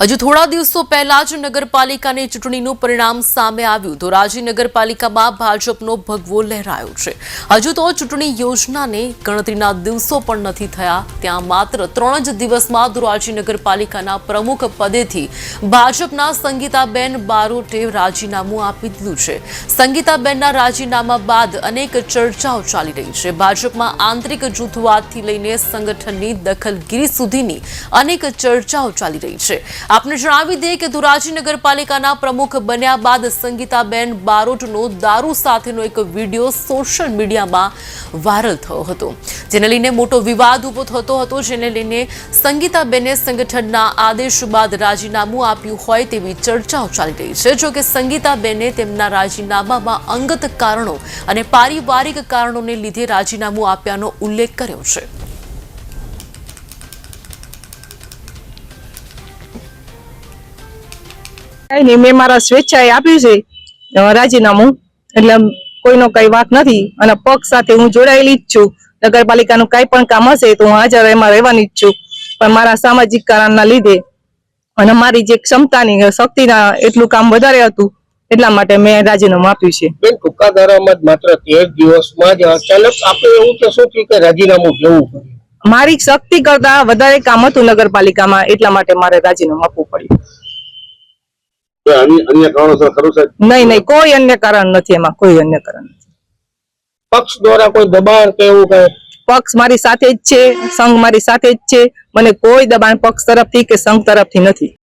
હજુ થોડા દિવસો પહેલા જ નગરપાલિકાની ચૂંટણીનું પરિણામ સામે આવ્યું ધોરાજી નગરપાલિકામાં ભાજપનો ભગવો લહેરાયો છે. હજુ તો ચૂંટણી યોજનાને ગણતરીના દિવસો પણ નથી થયા. ત્યાં માત્ર ત્રણ જ દિવસમાં ધોરાજી નગરપાલિકાના પ્રમુખ પદેથી ભાજપના સંગીતાબેન બારોટે રાજીનામું આપી દીધું છે. સંગીતાબેનના રાજીનામા બાદ અનેક ચર્ચાઓ ચાલી રહી છે. ભાજપમાં આંતરિક જૂથવાદથી લઈને સંગઠનની દખલગીરી સુધીની અનેક ચર્ચાઓ ચાલી રહી છે. આપને જણાવી દઈએ કે ધોરાજી નગરપાલિકાના પ્રમુખ બન્યા બાદ સંગીતાબેન બારોટનો દારૂ સાથેનો એક વીડિયો સોશિયલ મીડિયામાં વાયરલ થયો હતો, જેને લઈને મોટો વિવાદ ઊભો થતો હતો, જેને લઈને સંગીતાબેને સંગઠનના આદેશ બાદ રાજીનામું આપ્યું હોય તેવી ચર્ચાઓ ચાલી રહી છે. જો કે સંગીતાબેને તેમના રાજીનામામાં અંગત કારણો અને પારિવારિક કારણોને લીધે રાજીનામું આપ્યાનો ઉલ્લેખ કર્યો છે. કઈ નહીં મેં મારા સ્વેચ્છાએ આપ્યું છે. રાજીનામું. એટલે કોઈનો કઈ વાત નથી. અને પક્ષ સાથે હું જોડાયેલી જ છું. નગરપાલિકાનું કઈ પણ કામ હશે તો હું હાજર એમાં રહેવાની જ છું. પણ મારા સામાજિક કારણના લીધે અને મારી જે ક્ષમતાની શક્તિના એટલું કામ વધારે હતું એટલા માટે મેં રાજીનામું આપ્યું છે. બેન ટૂંકા ગાળામાં માત્ર તેર દિવસમાં જ અચાનક આપણે એવું તો શું થયું કે રાજીનામું લેવું મારી શક્તિ કરતા વધારે કામ હતું નગરપાલિકામાં એટલા માટે મારે રાજીનામું આપવું પડ્યું. અન્ય અન્ય કારણોસર ખરું સાહેબ? નહીં નહીં કોઈ અન્ય કારણ નથી એમાં કોઈ અન્ય કારણ પક્ષ દ્વારા કોઈ દબાણ કે એવું કઈ? પક્ષ મારી સાથે જ છે સંઘ મારી સાથે જ છે. મને કોઈ દબાણ પક્ષ તરફથી કે સંઘ તરફથી નથી.